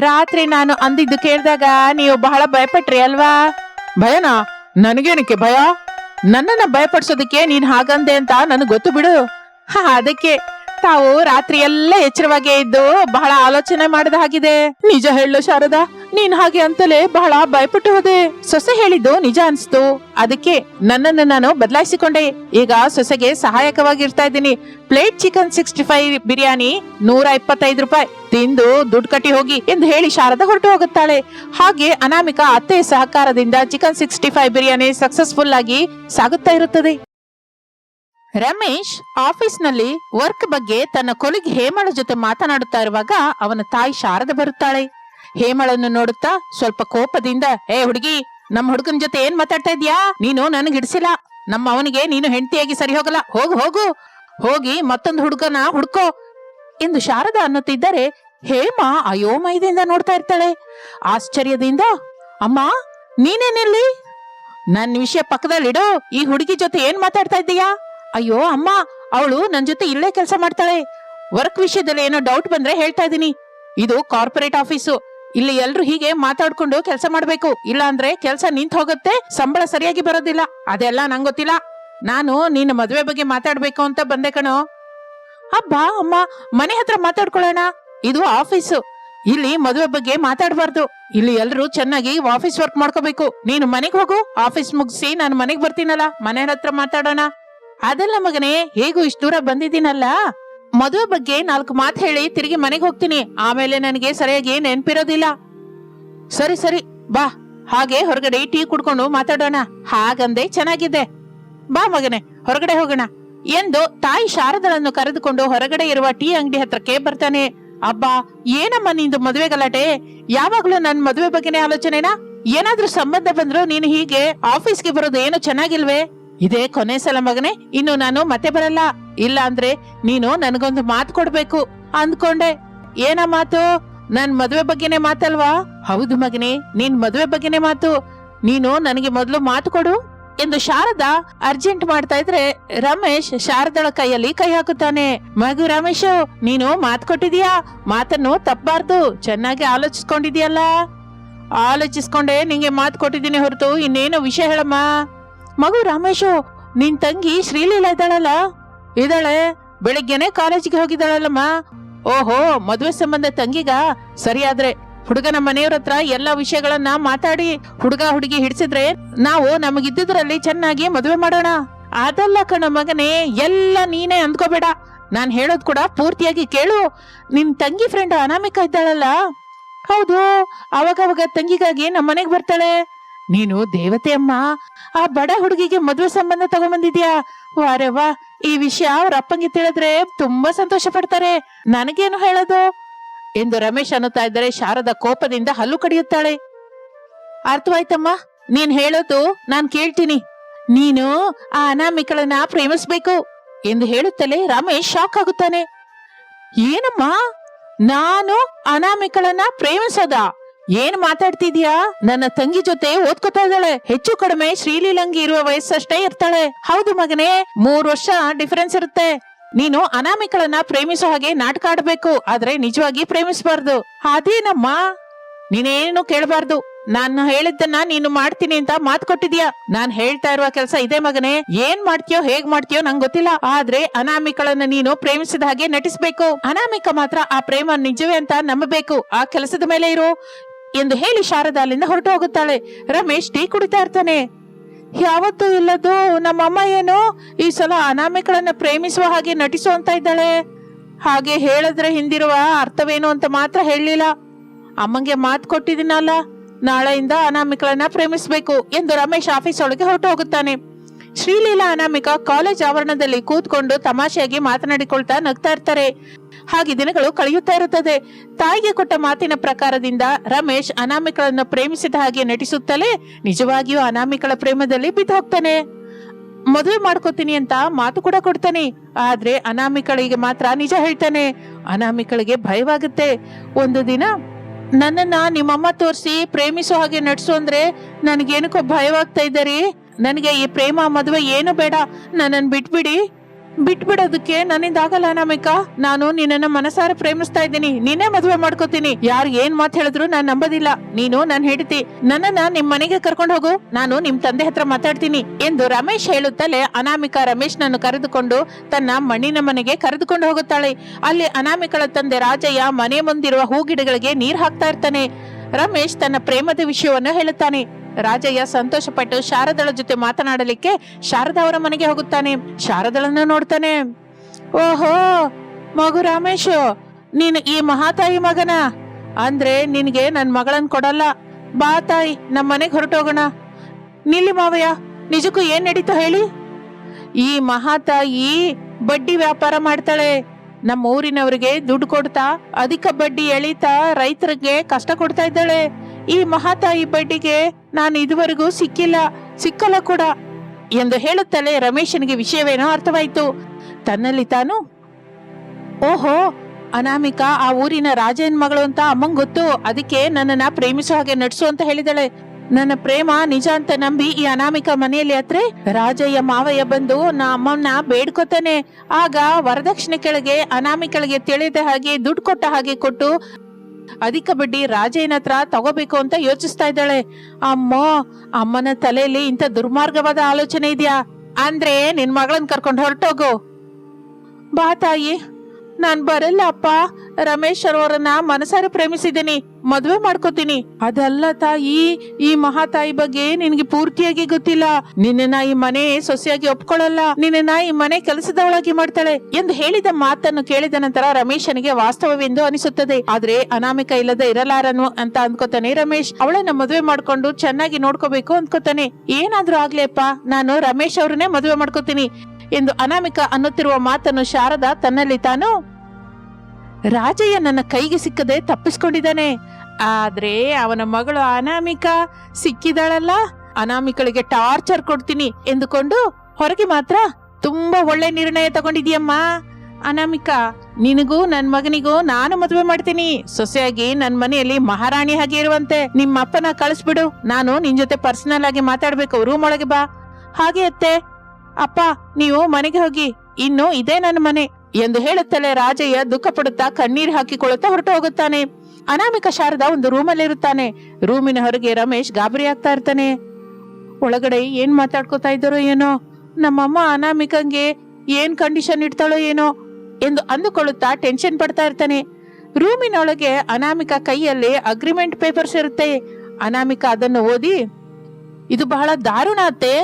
ರಾತ್ರಿ ನಾನು ಅಂದಿದ್ದು ಕೇಳಿದಾಗ ನೀವು ಬಹಳ ಭಯಪಟ್ರಿ ಅಲ್ವಾ? ಭಯನಾ? ನನಗೇನಕ್ಕೆ ಭಯ? ನನ್ನನ್ನ ಭಯಪಡಿಸೋದಕ್ಕೆ ನೀನ್ ಹಾಗಂದೆ ಅಂತ ನನಗೆ ಗೊತ್ತು ಬಿಡು. ಅದಕ್ಕೆ ತಾವು ರಾತ್ರಿ ಎಲ್ಲ ಎಚ್ಚರವಾಗೇ ಇದ್ದು ಬಹಳ ಆಲೋಚನೆ ಮಾಡಿದ ಹಾಗಿದೆ. ನಿಜ ಹೇಳು ಶಾರದಾ. ನೀನ್ ಹಾಗೆ ಅಂತಲೇ ಬಹಳ ಭಯಪಟ್ಟು ಹೋದೆ. ಸೊಸೆ ಹೇಳಿದ್ದು ನಿಜ ಅನ್ಸ್ತು. ಅದಕ್ಕೆ ನನ್ನನ್ನು ನಾನು ಬದಲಾಯಿಸಿಕೊಂಡೆ. ಈಗ ಸೊಸೆಗೆ ಸಹಾಯಕವಾಗಿರ್ತಾ ಇದ್ದೀನಿ. Plate chicken sixty five biryani ನೂರ ಇಪ್ಪತ್ತೈದು ರೂಪಾಯಿ. ತಿಂದು ದುಡ್ಡು ಕಟ್ಟಿ ಹೋಗಿ ಎಂದು ಹೇಳಿ ಶಾರದ ಹೊರಟು ಹೋಗುತ್ತಾಳೆ. ಹಾಗೆ ಅನಾಮಿಕಾ ಅತ್ತೆಯ ಸಹಕಾರದಿಂದ chicken sixty five biryani successful ಆಗಿ ಸಾಗುತ್ತಾ ಇರುತ್ತದೆ. ರಮೇಶ್ ಆಫೀಸ್ನಲ್ಲಿ ವರ್ಕ್ ಬಗ್ಗೆ ತನ್ನ ಕೊಲಿಗೆ ಹೇಮಳ ಜೊತೆ ಮಾತನಾಡುತ್ತಾ ಇರುವಾಗ ಅವನ ತಾಯಿ ಶಾರದ ಬರುತ್ತಾಳೆ. ಹೇಮಳನ್ನು ನೋಡುತ್ತಾ ಸ್ವಲ್ಪ ಕೋಪದಿಂದ, ಏ ಹುಡುಗಿ, ನಮ್ಮ ಹುಡುಗನ ಜೊತೆ ಏನ್ ಮಾತಾಡ್ತಾ ಇದ್ಯಾ? ನೀನು ನನಗೆ ಹಿಡಿಸಿಲ್ಲ. ನಮ್ಮ ಅವನಿಗೆ ನೀನು ಹೆಂಡತಿಯಾಗಿ ಸರಿ ಹೋಗಲ್ಲ. ಹೋಗು ಹೋಗು. ಹೋಗಿ ಮತ್ತೊಂದು ಹುಡುಗನ ಹುಡ್ಕೋ. ಎಂದು ಶಾರದಾ ಅನ್ನುತ್ತಿದ್ದರೆ ಹೇಮ ಅಯೋಮಯದಿಂದ ನೋಡ್ತಾ ಇರ್ತಾಳೆ. ಆಶ್ಚರ್ಯದಿಂದ, ಅಮ್ಮ, ನೀನೇನಿಲ್ಲಿ? ನನ್ನ ವಿಷಯ ಪಕ್ಕದಲ್ಲಿಡು. ಈ ಹುಡುಗಿ ಜೊತೆ ಏನ್ ಮಾತಾಡ್ತಾ ಇದ್ದೀಯಾ? ಅಯ್ಯೋ, ಅಮ್ಮ, ಅವಳು ನನ್ ಜೊತೆ ಇಲ್ಲೇ ಕೆಲಸ ಮಾಡ್ತಾಳೆ. ವರ್ಕ್ ವಿಷಯದಲ್ಲಿ ಏನೋ ಡೌಟ್ ಬಂದ್ರೆ ಹೇಳ್ತಾ ಇದ್ದೀನಿ. ಇದು ಕಾರ್ಪೊರೇಟ್ ಆಫೀಸು. ಇಲ್ಲಿ ಎಲ್ರು ಹೀಗೆ ಮಾತಾಡ್ಕೊಂಡು ಕೆಲಸ ಮಾಡ್ಬೇಕು. ಇಲ್ಲ ಅಂದ್ರೆ ಕೆಲಸ ನಿಂತ ಹೋಗುತ್ತೆ, ಸಂಬಳ ಸರಿಯಾಗಿ ಬರೋದಿಲ್ಲ. ಅದೆಲ್ಲ ನಂಗ್ ಗೊತ್ತಿಲ್ಲ. ನಾನು ನಿನ್ನ ಮದುವೆ ಬಗ್ಗೆ ಮಾತಾಡ್ಬೇಕು ಅಂತ ಬಂದೆ ಕಣೋ. ಅಬ್ಬಾ, ಅಮ್ಮ, ಮನೆ ಹತ್ರ ಮಾತಾಡ್ಕೊಳ್ಳೋಣ. ಇದು ಆಫೀಸು. ಇಲ್ಲಿ ಮದುವೆ ಬಗ್ಗೆ ಮಾತಾಡಬಾರ್ದು. ಇಲ್ಲಿ ಎಲ್ರು ಚೆನ್ನಾಗಿ ಆಫೀಸ್ ವರ್ಕ್ ಮಾಡ್ಕೋಬೇಕು. ನೀನು ಮನೆಗೆ ಹೋಗು, ಆಫೀಸ್ ಮುಗಿಸಿ ನಾನು ಮನೆಗೆ ಬರ್ತೀನಲ್ಲ, ಮನೆ ಹತ್ರ ಮಾತಾಡೋಣ. ಅದಲ್ಲ ಮಗನೇ, ಹೇಗೂ ಇಷ್ಟು ದೂರ ಬಂದಿದ್ದೀನಲ್ಲ? ಮದುವೆ ಬಗ್ಗೆ ನಾಲ್ಕು ಮಾತು ಹೇಳಿ ತಿರುಗಿ ಮನೆಗೆ ಹೋಗ್ತೀನಿ. ಆಮೇಲೆ ನನಗೆ ಸರಿಯಾಗಿ ನೆನ್ಪಿರೋದಿಲ್ಲ. ಸರಿ ಸರಿ, ಬಾ. ಹಾಗೆ ಹೊರಗಡೆ ಟೀ ಕುಡ್ಕೊಂಡು ಮಾತಾಡೋಣ. ಹಾಗಂದೆ ಚೆನ್ನಾಗಿದೆ. ಬಾ ಮಗನೆ, ಹೊರಗಡೆ ಹೋಗೋಣ. ಎಂದು ತಾಯಿ ಶಾರದಳನ್ನು ಕರೆದುಕೊಂಡು ಹೊರಗಡೆ ಇರುವ ಟೀ ಅಂಗಡಿ ಹತ್ರಕ್ಕೆ ಬರ್ತಾನೆ. ಅಬ್ಬಾ, ಏನಮ್ಮ ನಿಂದು ಮದುವೆ ಗಲಾಟೆ? ಯಾವಾಗ್ಲೂ ನನ್ ಮದುವೆ ಬಗ್ಗೆನೇ ಆಲೋಚನೆನಾ? ಏನಾದ್ರೂ ಸಂಬಂಧ ಬಂದ್ರು ನೀನು ಹೀಗೆ ಆಫೀಸ್ಗೆ ಬರೋದು ಏನು ಚೆನ್ನಾಗಿಲ್ವೇ? ಇದೇ ಕೊನೆ ಸಲ ಮಗನೆ, ಇನ್ನು ನಾನು ಮತ್ತೆ ಬರಲ್ಲ. ಇಲ್ಲ ಅಂದ್ರೆ ನೀನು ನನಗೊಂದು ಮಾತು ಕೊಡ್ಬೇಕು ಅಂದ್ಕೊಂಡೆ. ಏನ ಮಾತು? ನನ್ ಮದುವೆ ಬಗ್ಗೆನೇ ಮಾತಲ್ವಾ? ಹೌದು ಮಗನೆ, ನಿನ್ ಮದುವೆ ಬಗ್ಗೆನೇ ಮಾತು. ನೀನು ನನಗೆ ಮೊದಲು ಮಾತು ಕೊಡು ಎಂದು ಶಾರದಾ ಅರ್ಜೆಂಟ್ ಮಾಡ್ತಾ ಇದ್ರೆ ರಮೇಶ್ ಶಾರದಳ ಕೈಯಲ್ಲಿ ಕೈ ಹಾಕುತ್ತಾನೆ. ಮಗು ರಮೇಶ್, ನೀನು ಮಾತು ಕೊಟ್ಟಿದೀಯಾ ಮಾತನ್ನು ತಪ್ಪಬಾರ್ದು ಚೆನ್ನಾಗಿ ಆಲೋಚಿಸ್ಕೊಂಡಿದ್ಯಲ್ಲ ಆಲೋಚಿಸ್ಕೊಂಡೆ ನಿಂಗೆ ಮಾತು ಕೊಟ್ಟಿದ್ದೀನಿ ಹೊರತು ಇನ್ನೇನು ವಿಷಯ ಹೇಳಮ್ಮ? ಮಗು ರಮೇಶು, ನಿನ್ ತಂಗಿ ಶ್ರೀಲೀಲಾ ಇದ್ದಾಳಲ್ಲ? ಇದ್ದಾಳೆ. ಬೆಳಿಗ್ಗೆನೆ ಕಾಲೇಜಿಗೆ ಹೋಗಿದ್ದಾಳಲ್ಲಮ್ಮ. ಓಹೋ, ಮದುವೆ ಸಂಬಂಧ ತಂಗಿಗ ಸರಿಯಾದ್ರೆ. ಹುಡುಗನ ಮನೆಯವ್ರ ಹತ್ರ ಎಲ್ಲಾ ವಿಷಯಗಳನ್ನ ಮಾತಾಡಿ ಹುಡುಗ ಹುಡುಗಿ ಹಿಡಿಸಿದ್ರೆ ನಾವು ನಮಗಿದ್ದುದ್ರಲ್ಲಿ ಚೆನ್ನಾಗಿ ಮದುವೆ ಮಾಡೋಣ. ಅದಲ್ಲ ಕಣ ಮಗನೇ, ಎಲ್ಲ ನೀನೇ ಅಂದ್ಕೋಬೇಡ. ನಾನ್ ಹೇಳೋದ್ ಕೂಡ ಪೂರ್ತಿಯಾಗಿ ಕೇಳು. ನಿನ್ ತಂಗಿ ಫ್ರೆಂಡ್ ಅನಾಮಿಕ ಇದ್ದಾಳಲ್ಲ? ಹೌದು, ಅವಾಗವಾಗ ತಂಗಿಗಾಗಿ ನಮ್ಮ ಮನೆಗೆ ಬರ್ತಾಳೆ. ನೀನು ದೇವತೆ ಅಮ್ಮ. ಆ ಬಡ ಹುಡುಗಿಗೆ ಮದುವೆ ಸಂಬಂಧ ತಗೊಂಬಂದಿದ್ಯಾ? ವಾರೆ ವಾ ಈ ವಿಷಯ ಅವ್ರ ಅಪ್ಪಂಗೆ ತಿಳಿದ್ರೆ ತುಂಬಾ ಸಂತೋಷ ಪಡ್ತಾರೆ. ನನಗೇನು ಹೇಳೋದು? ಎಂದು ರಮೇಶ್ ಅನ್ನುತ್ತಾ ಇದ್ದರೆ ಶಾರದ ಕೋಪದಿಂದ ಹಲ್ಲು ಕಡಿಯುತ್ತಾಳೆ. ಅರ್ಥವಾಯ್ತಮ್ಮ, ನೀನ್ ಹೇಳೋದು ನಾನ್ ಕೇಳ್ತೀನಿ. ನೀನು ಆ ಅನಾಮಿಕಳನ್ನ ಪ್ರೇಮಿಸ್ಬೇಕು ಎಂದು ಹೇಳುತ್ತಲೇ ರಮೇಶ್ ಶಾಕ್ ಆಗುತ್ತಾನೆ. ಏನಮ್ಮ? ನಾನು ಅನಾಮಿಕಳನ್ನ ಪ್ರೇಮಿಸೋದ? ಏನ್ ಮಾತಾಡ್ತಿದ್ಯಾ? ನನ್ನ ತಂಗಿ ಜೊತೆ ಓದ್ಕೋತಾ ಇದ್ದಾಳೆ. ಹೆಚ್ಚು ಕಡಿಮೆ ಶ್ರೀಲೀಲಂಗಿ ಇರುವ ವಯಸ್ಸಷ್ಟೇ ಇರ್ತಾಳೆ. ಹೌದು ಮಗನೇ, ಮೂರ್ ವರ್ಷ ಡಿಫರೆನ್ಸ್ ಇರುತ್ತೆ. ನೀನು ಅನಾಮಿಕಳನ್ನ ಪ್ರೇಮಿಸೋ ಹಾಗೆ ನಾಟಕ ಆಡ್ಬೇಕು. ಆದ್ರೆ ನಿಜವಾಗಿ ಪ್ರೇಮಿಸಬಾರ್ದು. ಅದೇನಮ್ಮ? ನೀನೇನು ಕೇಳಬಾರ್ದು. ನಾನು ಹೇಳಿದ್ದನ್ನ ನೀನು ಮಾಡ್ತೀನಿ ಅಂತ ಮಾತ್ ಕೊಟ್ಟಿದ್ಯಾ? ನಾನ್ ಹೇಳ್ತಾ ಇರುವ ಕೆಲಸ ಇದೆ ಮಗನೇ. ಏನ್ ಮಾಡ್ತೀಯೋ, ಹೇಗ್ ಮಾಡ್ತೀಯೋ ನಂಗೆ ಗೊತ್ತಿಲ್ಲ. ಆದ್ರೆ ಅನಾಮಿಕಳನ್ನ ನೀನು ಪ್ರೇಮಿಸಿದ ಹಾಗೆ ನಟಿಸ್ಬೇಕು. ಅನಾಮಿಕ ಮಾತ್ರ ಆ ಪ್ರೇಮ ನಿಜವೇ ಅಂತ ನಂಬಬೇಕು. ಆ ಕೆಲಸದ ಮೇಲೆ ಇರು. ಎಂದು ಹೇಳಿ ಶಾರದಾ ಅಲ್ಲಿಂದ ಹೊರಟು ಹೋಗುತ್ತಾಳೆ. ರಮೇಶ್ ಟೀ ಕುಡಿತಾ ಇರ್ತಾನೆ. ಯಾವತ್ತೂ ಇಲ್ಲದು ನಮ್ಮಮ್ಮ ಏನು? ಈ ಸಲ ಅನಾಮಿಕಳನ್ನ ಪ್ರೇಮಿಸುವ ಹಾಗೆ ನಟಿಸು ಅಂತ ಇದ್ದಾಳೆ. ಹಾಗೆ ಹೇಳಿದ್ರೆ ಹಿಂದಿರುವ ಅರ್ಥವೇನು ಅಂತ ಮಾತ್ರ ಹೇಳಲಿಲ್ಲ. ಅಮ್ಮಂಗೆ ಮಾತು ಕೊಟ್ಟಿದ್ದೀನಲ್ಲ, ನಾಳೆಯಿಂದ ಅನಾಮಿಕಳನ್ನ ಪ್ರೇಮಿಸಬೇಕು ಎಂದು ರಮೇಶ್ ಆಫೀಸ್ ಒಳಗೆ ಹೊರಟು ಹೋಗುತ್ತಾನೆ. ಶ್ರೀಲೀಲಾ ಅನಾಮಿಕ ಕಾಲೇಜ್ ಆವರಣದಲ್ಲಿ ಕೂತ್ಕೊಂಡು ತಮಾಷೆಯಾಗಿ ಮಾತನಾಡಿಕೊಳ್ತಾ ನಗ್ತಾ ಇರ್ತಾರೆ. ಹಾಗೆ ದಿನಗಳು ಕಳೆಯುತ್ತಾ ಇರುತ್ತದೆ. ತಾಯಿಗೆ ಕೊಟ್ಟ ಮಾತಿನ ಪ್ರಕಾರದಿಂದ ರಮೇಶ್ ಅನಾಮಿಕಳನ್ನು ಪ್ರೇಮಿಸಿದ ಹಾಗೆ ನಟಿಸುತ್ತಲೇ ನಿಜವಾಗಿಯೂ ಅನಾಮಿಕಳ ಪ್ರೇಮದಲ್ಲಿ ಬಿದ್ದು ಹೋಗ್ತಾನೆ ಮದುವೆ ಮಾಡ್ಕೋತೀನಿ ಅಂತ ಮಾತು ಕೂಡ ಕೊಡ್ತಾನೆ. ಆದ್ರೆ ಅನಾಮಿಕಳಿಗೆ ಮಾತ್ರ ನಿಜ ಹೇಳ್ತಾನೆ. ಅನಾಮಿಕಳಿಗೆ ಭಯವಾಗುತ್ತೆ. ಒಂದು ದಿನ ನನ್ನನ್ನ ನಿಮ್ಮಮ್ಮ ತೋರಿಸಿ ಪ್ರೇಮಿಸೋ ಹಾಗೆ ನಡ್ಸು ಅಂದ್ರೆ ನನಗೇನಕ್ಕೋ ಭಯವಾಗ್ತಾ ಇದ್ದಾರೆ ನನಗೆ ಈ ಪ್ರೇಮ ಮದುವೆ ಏನು ಬೇಡ. ನನ್ನನ್ನು ಬಿಟ್ಬಿಡಿ. ಬಿಟ್ಬಿಡೋದಕ್ಕೆ ನನ್ನಿಂದ ಆಗಲ್ಲ ಅನಾಮಿಕ. ನಾನು ನಿನ್ನನ್ನ ಮನಸಾರ ಪ್ರೇಮಿಸ್ತಾ ಇದ್ದೀನಿ. ನೀನೇ ಮದುವೆ ಮಾಡ್ಕೋತೀನಿ. ಯಾರು ಏನ್ ಮಾತು ಹೇಳಿದ್ರು ನಾನ್ ನಂಬೋದಿಲ್ಲ. ನೀನು ನನ್ ಹೆಂಡತಿ. ನನ್ನನ್ನ ನಿಮ್ ಮನೆಗೆ ಕರ್ಕೊಂಡು ಹೋಗು. ನಾನು ನಿಮ್ ತಂದೆ ಹತ್ರ ಮಾತಾಡ್ತೀನಿ ಎಂದು ರಮೇಶ್ ಹೇಳುತ್ತಲೇ ಅನಾಮಿಕಾ ರಮೇಶ್ ನನ್ನು ಕರೆದುಕೊಂಡು ತನ್ನ ಮಣ್ಣಿನ ಮನೆಗೆ ಕರೆದುಕೊಂಡು ಹೋಗುತ್ತಾಳೆ. ಅಲ್ಲಿ ಅನಾಮಿಕಳ ತಂದೆ ರಾಜಯ್ಯ ಮನೆ ಮುಂದಿರುವ ಹೂಗಿಡಗಳಿಗೆ ನೀರ್ ಹಾಕ್ತಾ ಇರ್ತಾನೆ. ರಮೇಶ್ ತನ್ನ ಪ್ರೇಮದ ವಿಷಯವನ್ನು ಹೇಳುತ್ತಾನೆ. ರಾಜಯ್ಯ ಸಂತೋಷಪಟ್ಟು ಶಾರದಳ ಜೊತೆ ಮಾತನಾಡಲಿಕ್ಕೆ ಶಾರದಾ ಅವರ ಮನೆಗೆ ಹೋಗುತ್ತಾನೆ. ಶಾರದಳನ್ನ ನೋಡ್ತಾನೆ. ಓಹೋ, ಮಗು ರಾಮೇಶ್, ನೀನು ಈ ಮಹಾತಾಯಿ ಮಗನ? ಅಂದ್ರೆ ನಿನಗೆ ನನ್ ಮಗಳನ್ ಕೊಡಲ್ಲ. ಬಾ ತಾಯಿ ನಮ್ಮ ಮನೆಗೆ ಹೊರಟೋಗೋಣ. ನಿಲ್ಲಿ ಮಾವಯ್ಯ, ನಿಜಕ್ಕೂ ಏನ್ ನಡೀತಾ ಹೇಳಿ? ಈ ಮಹಾತಾಯಿ ಬಡ್ಡಿ ವ್ಯಾಪಾರ ಮಾಡ್ತಾಳೆ. ನಮ್ಮ ಊರಿನವರಿಗೆ ದುಡ್ಡು ಕೊಡ್ತಾ, ಅಧಿಕ ಬಡ್ಡಿ ಎಳಿತಾ ರೈತರಿಗೆ ಕಷ್ಟ ಕೊಡ್ತಾ ಇದ್ದಾಳೆ. ಈ ಮಹಾತಾಯಿ ಬಡ್ಡಿಗೆ ನಾನು ಇದುವರೆಗೂ ಸಿಕ್ಕಿಲ್ಲ, ಸಿಕ್ಕಲ್ಲ ಕೂಡ ಎಂದು ಹೇಳುತ್ತಲೇ ರಮೇಶನಿಗೆ ವಿಷಯವೇನೋ ಅರ್ಥವಾಯಿತು. ತನ್ನಲ್ಲಿ ತಾನು, ಓಹೋ, ಅನಾಮಿಕಾ, ಆ ಊರಿನ ರಾಜನ್ ಮಗಳು ಅಂತ ಅಮ್ಮಂಗ್ ಗೊತ್ತು, ಅದಕ್ಕೆ ನನ್ನನ್ನ ಪ್ರೇಮಿಸೋ ಹಾಗೆ ನಡ್ಸು ಅಂತ ಹೇಳಿದಾಳೆ. ನನ್ನ ಪ್ರೇಮ ನಿಜ ಅಂತ ನಂಬಿ ಈ ಅನಾಮಿಕ ಮನೆಯಲ್ಲಿ ಅತ್ರೆ ರಾಜಯ್ಯ ಮಾವಯ್ಯ ಬಂದು ನಾ ಅಮ್ಮನ್ನ ಬೇಡ್ಕೊತಾನೆ. ಆಗ ವರದಕ್ಷಿಣೆ ಕೆಳಗೆ ಅನಾಮಿಕಳಿಗೆ ತಿಳಿದ ಹಾಗೆ ದುಡ್ಡು ಕೊಟ್ಟ ಹಾಗೆ ಕೊಟ್ಟು ಅಧಿಕ ಬಡ್ಡಿ ರಾಜೇನ ಹತ್ರ ತಗೋಬೇಕು ಅಂತ ಯೋಚಿಸ್ತಾ ಇದ್ದಾಳೆ. ಅಮ್ಮ, ಅಮ್ಮನ ತಲೆಯಲ್ಲಿ ಇಂಥ ದುರ್ಮಾರ್ಗವಾದ ಆಲೋಚನೆ ಇದೆಯಾ? ಅಂದ್ರೆ ನಿನ್ ಮಗಳನ್ ಕರ್ಕೊಂಡು ಹೊರಟೋಗು. ಬಾ ತಾಯಿ, ನಾನ್ ಬರಲ್ಲ ಅಪ್ಪ ರಮೇಶ್ ಅವರನ್ನ ಮನಸಾರೆ ಪ್ರೇಮಿಸಿದ್ದೀನಿ, ಮದ್ವೆ ಮಾಡ್ಕೋತೀನಿ. ಅದಲ್ಲ ತಾಯಿ, ಈ ಮಹಾತಾಯಿ ಬಗ್ಗೆ ನಿನ್ಗೆ ಪೂರ್ತಿಯಾಗಿ ಗೊತ್ತಿಲ್ಲ. ನಿನ್ನ ಈ ಮನೆ ಸೊಸೆಯಾಗಿ ಒಪ್ಕೊಳ್ಳಲ್ಲ. ನಿನ್ನ ಈ ಮನೆ ಕೆಲಸದವಳಾಗಿ ಮಾಡ್ತಾಳೆ ಎಂದು ಹೇಳಿದ ಮಾತನ್ನು ಕೇಳಿದ ನಂತರ ರಮೇಶನಿಗೆ ವಾಸ್ತವವೆಂದು ಅನಿಸುತ್ತದೆ. ಆದ್ರೆ ಅನಾಮಿಕ ಇಲ್ಲದೆ ಇರಲಾರನು ಅಂತ ಅನ್ಕೋತಾನೆ ರಮೇಶ್. ಅವಳನ್ನ ಮದುವೆ ಮಾಡ್ಕೊಂಡು ಚೆನ್ನಾಗಿ ನೋಡ್ಕೋಬೇಕು ಅನ್ಕೋತಾನೆ. ಏನಾದ್ರೂ ಆಗ್ಲಿಯಪ್ಪ ನಾನು ರಮೇಶ್ ಅವ್ರನ್ನೇ ಮದುವೆ ಮಾಡ್ಕೋತೀನಿ ಎಂದು ಅನಾಮಿಕ ಅನ್ನುತ್ತಿರುವ ಮಾತನ್ನು ಶಾರದಾ ತನ್ನಲ್ಲಿ ತಾನು ರಾಜಯ್ಯ ನನ್ನ ಕೈಗೆ ಸಿಕ್ಕದೆ ತಪ್ಪಿಸ್ಕೊಂಡಿದ್ದಾನೆ. ಆದ್ರೆ ಅವನ ಮಗಳು ಅನಾಮಿಕ ಸಿಕ್ಕಿದಾಳಲ್ಲ? ಅನಾಮಿಕಳಿಗೆ ಟಾರ್ಚರ್ ಕೊಡ್ತೀನಿ ಎಂದುಕೊಂಡು ಹೊರಗೆ ಮಾತ್ರ ತುಂಬಾ ಒಳ್ಳೆ ನಿರ್ಣಯ ತಗೊಂಡಿದ್ಯಮ್ಮ ಅನಾಮಿಕ, ನಿನಗೂ ನನ್ ಮಗನಿಗೂ ನಾನು ಮದುವೆ ಮಾಡ್ತೀನಿ. ಸೊಸೆಯಾಗಿ ನನ್ ಮನೆಯಲ್ಲಿ ಮಹಾರಾಣಿ ಹಾಗೆ ಇರುವಂತೆ ನಿಮ್ಮ ಅಪ್ಪನ ಕಳಿಸ್ಬಿಡು. ನಾನು ನಿನ್ ಜೊತೆ ಪರ್ಸನಲ್ ಆಗಿ ಮಾತಾಡ್ಬೇಕು. ರೂಮ್ ಒಳಗೆ ಬಾ. ಹಾಗೆ ಅತ್ತೆ. ಅಪ್ಪ, ನೀವು ಮನೆಗೆ ಹೋಗಿ. ಇನ್ನು ಇದೇ ನನ್ನ ಮನೆ. ಎಂದು ಹೇಳುತ್ತಲೇ ರಾಜಯ್ಯ ದುಃಖ ಪಡುತ್ತಾ ಕಣ್ಣೀರ್ ಹಾಕಿಕೊಳ್ಳುತ್ತಾ ಹೊರಟು ಹೋಗುತ್ತಾನೆ ಅನಾಮಿಕ ಶಾರದ ಒಂದು ರೂಮಲ್ಲಿ ಇರುತ್ತಾನೆ ರೂಮಿನ ಹೊರಗೆ ರಮೇಶ್ ಗಾಬರಿ ಆಗ್ತಾ ಇರ್ತಾನೆ. ಒಳಗಡೆ ಏನ್ ಮಾತಾಡ್ಕೋತಾ ಇದ್ದಾರೋ ಏನೋ, ನಮ್ಮಮ್ಮ ಅನಾಮಿಕಂಗೆ ಏನ್ ಕಂಡೀಷನ್ ಇಡ್ತಾಳೋ ಏನೋ ಎಂದು ಅಂದುಕೊಳ್ಳುತ್ತಾ ಟೆನ್ಷನ್ ಪಡ್ತಾ ಇರ್ತಾನೆ. ರೂಮಿನೊಳಗೆ ಅನಾಮಿಕ ಕೈಯಲ್ಲಿ ಅಗ್ರಿಮೆಂಟ್ ಪೇಪರ್ಸ್ ಇರುತ್ತೆ. ಅನಾಮಿಕ ಅದನ್ನು ಓದಿ, ಇದು ಬಹಳ ದಾರುಣ ಅತ್ತೆ.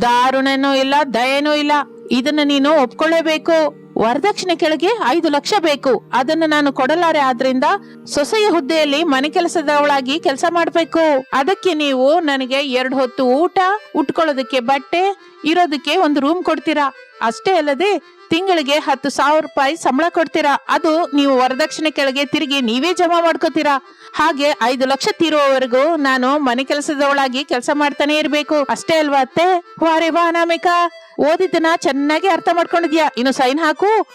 ದಾರುಣನೂ ಇಲ್ಲ, ದಯನೂ ಇಲ್ಲ. ಇದನ್ನ ನೀನು ಒಪ್ಕೊಳ್ಳೇಬೇಕು. ವರದಕ್ಷಿಣೆ ಕೆಳಗೆ ಐದು ಲಕ್ಷ ಬೇಕು. ಅದನ್ನು ನಾನು ಕೊಡಲಾರೆ ಆದ್ರಿಂದ ಸೊಸೆಯ ಹುದ್ದೆಯಲ್ಲಿ ಮನೆ ಕೆಲಸದವಳಾಗಿ ಕೆಲಸ ಮಾಡ್ಬೇಕು. ಅದಕ್ಕೆ ನೀವು ನನಗೆ ಎರಡು ಹೊತ್ತು ಊಟ, ಉಟ್ಕೊಳ್ಳೋದಕ್ಕೆ ಬಟ್ಟೆ, ಇರೋದಕ್ಕೆ ಒಂದು ರೂಮ್ ಕೊಡ್ತೀರಾ? ಅಷ್ಟೇ ಅಲ್ಲದೆ ತಿಂಗಳಿಗೆ ಹತ್ತು ಸಾವಿರ ರೂಪಾಯಿ ಸಂಬಳ ಕೊಡ್ತೀರಾ? ಅದು ನೀವು ವರದಕ್ಷಿಣೆ ಕೆಳಗೆ ತಿರುಗಿ ನೀವೇ ಜಮಾ ಮಾಡ್ಕೋತೀರಾ? ಹಾಗೆ ಐದು ಲಕ್ಷ ತೀರುವವರೆಗೂ ನಾನು ಮನೆ ಕೆಲಸದವಳಾಗಿ ಕೆಲಸ ಮಾಡ್ತಾನೆ ಇರ್ಬೇಕು. ಅಷ್ಟೇ ಅಲ್ವಾ ಅತ್ತೆ? ವಾರೆ ವಾ ಓದಿದ್ದನ್ನ ಚೆನ್ನಾಗಿ ಅರ್ಥ ಮಾಡ್ಕೊಂಡಿದ್ಯಾ? ಇನ್ನು ಸೈನ್ ಹಾಕು.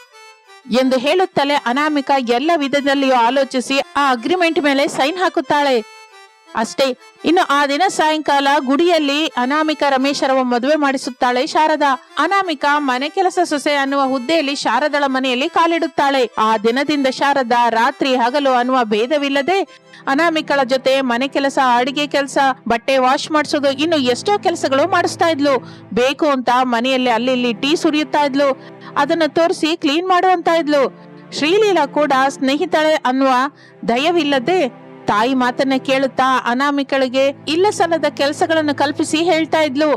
ಎಂದು ಹೇಳುತ್ತಲೇ ಅನಾಮಿಕ ಎಲ್ಲ ವಿಧದಲ್ಲಿಯೂ ಆಲೋಚಿಸಿ ಆ ಅಗ್ರಿಮೆಂಟ್ ಮೇಲೆ ಸೈನ್ ಹಾಕುತ್ತಾಳೆ. ಅಷ್ಟೇ. ಇನ್ನು ಆ ದಿನ ಸಾಯಂಕಾಲ ಗುಡಿಯಲ್ಲಿ ಅನಾಮಿಕ ರಮೇಶರವ ಮದುವೆ ಮಾಡಿಸುತ್ತಾಳೆ ಶಾರದಾ. ಅನಾಮಿಕ ಮನೆ ಕೆಲಸ ಸೊಸೆ ಅನ್ನುವ ಹುದ್ದೆಯಲ್ಲಿ ಶಾರದಳ ಮನೆಯಲ್ಲಿ ಕಾಲಿಡುತ್ತಾಳೆ. ಆ ದಿನದಿಂದ ಶಾರದಾ ರಾತ್ರಿ ಹಗಲು ಅನ್ನುವ ಭೇದವಿಲ್ಲದೆ ಅನಾಮಿಕಳ ಜೊತೆ ಮನೆ ಕೆಲಸ, ಅಡಿಗೆ ಕೆಲಸ, ಬಟ್ಟೆ ವಾಶ್ ಮಾಡಿಸೋದು, ಇನ್ನು ಎಷ್ಟೋ ಕೆಲಸಗಳು ಮಾಡಿಸ್ತಾ ಇದ್ಲು. ಬೇಕು ಅಂತ ಮನೆಯಲ್ಲಿ ಅಲ್ಲಿ ಇಲ್ಲಿ ಟೀ ಸುರಿಯುತ್ತಾ ಇದ್ಲು. ಅದನ್ನ ತೋರಿಸಿ ಕ್ಲೀನ್ ಮಾಡುವಂತ ಇದ್ಲು. ಶ್ರೀಲೀಲಾ ಕೂಡ ಸ್ನೇಹಿತಳೆ ಅನ್ನುವ ದಯವಿಲ್ಲದೆ ತಾಯಿ ಮಾತನ್ನ ಕೇಳುತ್ತಾ ಅನಾಮಿಕಳಿಗೆ, ಇಲ್ಲ ಸಲ್ಲದ ಕೆಲಸಗಳನ್ನು ಕಲ್ಪಿಸಿ, ಹೇಳ್ತಾ ಇದ್ಲು.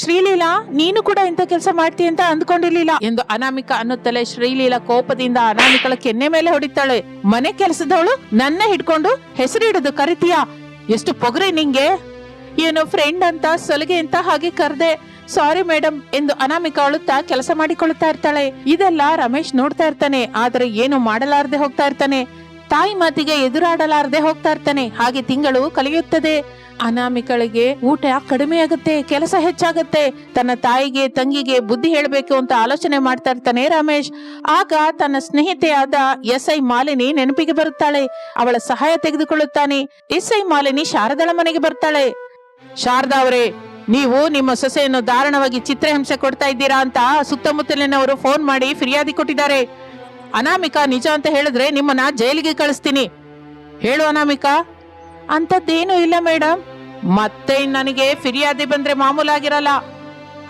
ಶ್ರೀಲೀಲಾ, ನೀನು ಕೂಡ ಇಂಥ ಕೆಲಸ ಮಾಡ್ತೀಯ ಅಂತ ಅಂದ್ಕೊಂಡಿರ್ಲಿಲ್ಲ, ಎಂದು ಅನಾಮಿಕ ಅನ್ನುತ್ತಲೇ ಶ್ರೀಲೀಲಾ ಕೋಪದಿಂದ ಅನಾಮಿಕಳ ಕೆನ್ನೆ ಮೇಲೆ ಹೊಡಿತಾಳೆ. ಮನೆ ಕೆಲಸದವಳು ನನ್ನ ಹಿಡ್ಕೊಂಡು ಹೆಸರಿಡೋದು ಕರಿತೀಯ? ಎಷ್ಟು ಪೊಗರೆ ನಿಂಗೆ? ಏನೋ ಫ್ರೆಂಡ್ ಅಂತ, ಸಲಿಗೆ ಅಂತ ಹಾಗೆ ಕರ್ದೆ. ಸಾರಿ ಮೇಡಮ್ ಎಂದು ಅನಾಮಿಕ ಅಳುತ್ತಾ ಕೆಲಸ ಮಾಡಿಕೊಳ್ಳುತ್ತಾ ಇರ್ತಾಳೆ. ಇದೆಲ್ಲ ರಮೇಶ್ ನೋಡ್ತಾ ಇರ್ತಾನೆ, ಆದ್ರೆ ಏನು ಮಾಡಲಾರದೆ ಹೋಗ್ತಾ ಇರ್ತಾನೆ. ತಾಯಿ ಮಾತಿಗೆ ಎದುರಾಡಲಾರದೆ ಹೋಗ್ತಾ ಇರ್ತಾನೆ. ಹಾಗೆ ತಿಂಗಳು ಕಲಿಯುತ್ತದೆ ಅನಾಮಿಕಳಿಗೆ ಊಟ ಕಡಿಮೆ ಆಗುತ್ತೆ, ಕೆಲಸ ಹೆಚ್ಚಾಗುತ್ತೆ. ತನ್ನ ತಾಯಿಗೆ, ತಂಗಿಗೆ ಬುದ್ಧಿ ಹೇಳಬೇಕು ಅಂತ ಆಲೋಚನೆ ಮಾಡ್ತಾ ಇರ್ತಾನೆ ರಮೇಶ್. ಆಗ ತನ್ನ ಸ್ನೇಹಿತೆಯಾದ ಎಸ್ ಐ ಮಾಲಿನಿ ನೆನಪಿಗೆ ಬರುತ್ತಾಳೆ. ಅವಳ ಸಹಾಯ ತೆಗೆದುಕೊಳ್ಳುತ್ತಾನೆ. ಎಸ್ ಐ ಮಾಲಿನಿ ಶಾರದಳ ಮನೆಗೆ ಬರ್ತಾಳೆ. ಶಾರದಾ ಅವರೇ, ನೀವು ನಿಮ್ಮ ಸೊಸೆಯನ್ನು ದಾರುಣವಾಗಿ ಚಿತ್ರಹಿಂಸೆ ಕೊಡ್ತಾ ಇದ್ದೀರಾ ಅಂತ ಸುತ್ತಮುತ್ತಲಿನವರು ಫೋನ್ ಮಾಡಿ ಫಿರ್ಯಾದಿ ಕೊಟ್ಟಿದ್ದಾರೆ. ಅನಾಮಿಕಾ ನಿಜ ಅಂತ ಹೇಳಿದ್ರೆ ನಿಮ್ಮನ್ನ ಜೈಲಿಗೆ ಕಳಿಸ್ತೀನಿ. ಹೇಳು ಅನಾಮಿಕಾ. ಅಂತದ್ದೇನು ಇಲ್ಲ ಮೇಡಮ್ ಮತ್ತೆ ನನಗೆ ಫಿರ್ಯಾದಿ ಬಂದ್ರೆ ಮಾಮೂಲಾಗಿರಲ್ಲ.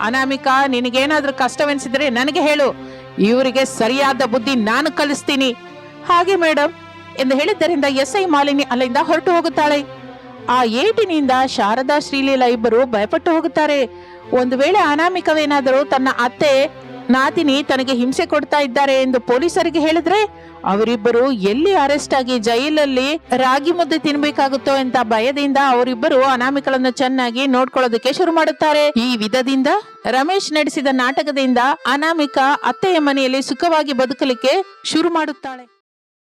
ಅನಾಮಿಕಾ, ನಿನಗೇನಾದ್ರೂ ಕಷ್ಟವೆನಿಸಿದ್ರೆ ನನಗೆ ಹೇಳು. ಇವರಿಗೆ ಸರಿಯಾದ ಬುದ್ಧಿ ನಾನು ಕಲಿಸ್ತೀನಿ. ಹಾಗೆ ಮೇಡಮ್ ಎಂದು ಹೇಳಿದ್ದರಿಂದ ಎಸ್ ಐ ಮಾಲಿನಿ ಅಲ್ಲಿಂದ ಹೊರಟು ಹೋಗುತ್ತಾಳೆ. ಆ ಏಟಿನಿಂದ ಶಾರದಾ ಶ್ರೀಲೀಲಾ ಇಬ್ಬರು ಭಯಪಟ್ಟು ಹೋಗುತ್ತಾರೆ. ಒಂದು ವೇಳೆ ಅನಾಮಿಕವೇನಾದರೂ ತನ್ನ ಅತ್ತೆ ನಾದಿನಿ ತನಗೆ ಹಿಂಸೆ ಕೊಡ್ತಾ ಇದ್ದಾರೆ ಎಂದು ಪೊಲೀಸರಿಗೆ ಹೇಳಿದ್ರೆ, ಅವರಿಬ್ಬರು ಎಲ್ಲಿ ಅರೆಸ್ಟ್ ಆಗಿ ಜೈಲಲ್ಲಿ ರಾಗಿ ಮುದ್ದೆ ತಿನ್ಬೇಕಾಗುತ್ತೋ ಅಂತ ಭಯದಿಂದ ಅವರಿಬ್ಬರು ಅನಾಮಿಕಳನ್ನು ಚೆನ್ನಾಗಿ ನೋಡ್ಕೊಳ್ಳೋದಕ್ಕೆ ಶುರು ಮಾಡುತ್ತಾರೆ. ಈ ವಿಧದಿಂದ ರಮೇಶ್ ನಡೆಸಿದ ನಾಟಕದಿಂದ ಅನಾಮಿಕ ಅತ್ತೆಯ ಮನೆಯಲ್ಲಿ ಸುಖವಾಗಿ ಬದುಕಲಿಕ್ಕೆ ಶುರು ಮಾಡುತ್ತಾಳೆ.